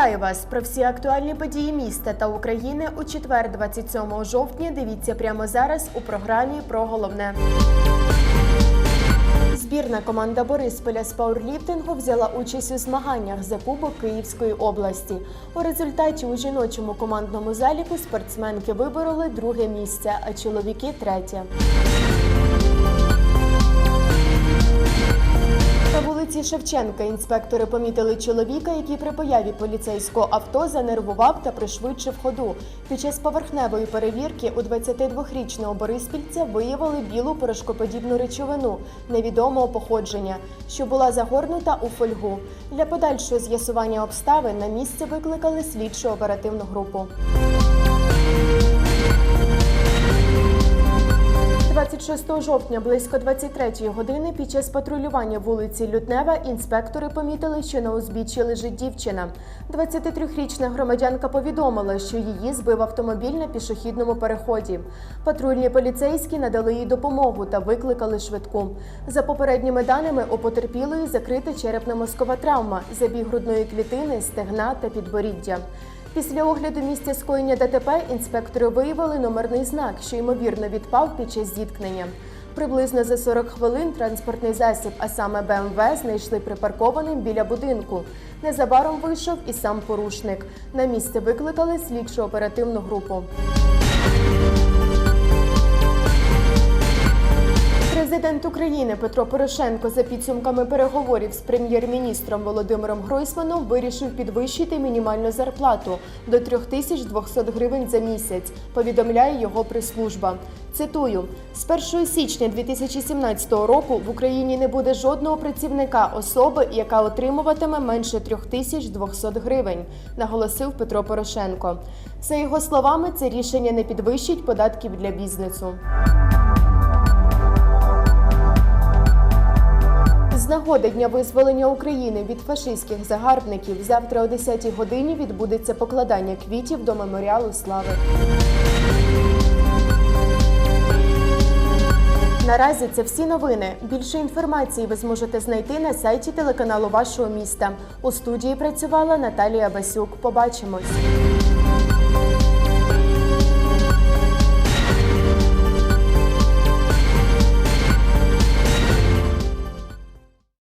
Вітаю вас про всі актуальні події міста та України у четвер, 27 жовтня. Дивіться прямо зараз у програмі про головне. Збірна команда Борисполя з пауерліфтингу взяла участь у змаганнях за Кубок Київської області. У результаті у жіночому командному заліку спортсменки вибороли друге місце, а чоловіки третє. Вулиці Шевченка інспектори помітили чоловіка, який при появі поліцейського авто занервував та пришвидшив ходу. Під час поверхневої перевірки у 22-річного бориспільця виявили білу порошкоподібну речовину невідомого походження, що була загорнута у фольгу. Для подальшого з'ясування обставин на місце викликали слідчу оперативну групу. 26 жовтня близько 23 години під час патрулювання вулиці Лютнева інспектори помітили, що на узбіччі лежить дівчина. 23-річна громадянка повідомила, що її збив автомобіль на пішохідному переході. Патрульні поліцейські надали їй допомогу та викликали швидку. За попередніми даними, у потерпілої закрита черепно-мозкова травма, забіг грудної клітини, стегна та підборіддя. Після огляду місця скоєння ДТП інспектори виявили номерний знак, що ймовірно відпав під час зіткнення. Приблизно за 40 хвилин транспортний засіб, а саме БМВ, знайшли припаркованим біля будинку. Незабаром вийшов і сам порушник. На місце викликали слідчу оперативну групу. Президент України Петро Порошенко за підсумками переговорів з прем'єр-міністром Володимиром Гройсманом вирішив підвищити мінімальну зарплату до 3200 гривень за місяць. Повідомляє його прес-служба. Цитую: з 1 січня 2017 року в Україні не буде жодного працівника особи, яка отримуватиме менше 3200 гривень, наголосив Петро Порошенко. За його словами, це рішення не підвищить податків для бізнесу. Нагоди Дня визволення України від фашистських загарбників завтра о 10-й годині відбудеться покладання квітів до меморіалу слави. Наразі це всі новини. Більше інформації ви зможете знайти на сайті телеканалу вашого міста. У студії працювала Наталія Басюк. Побачимось.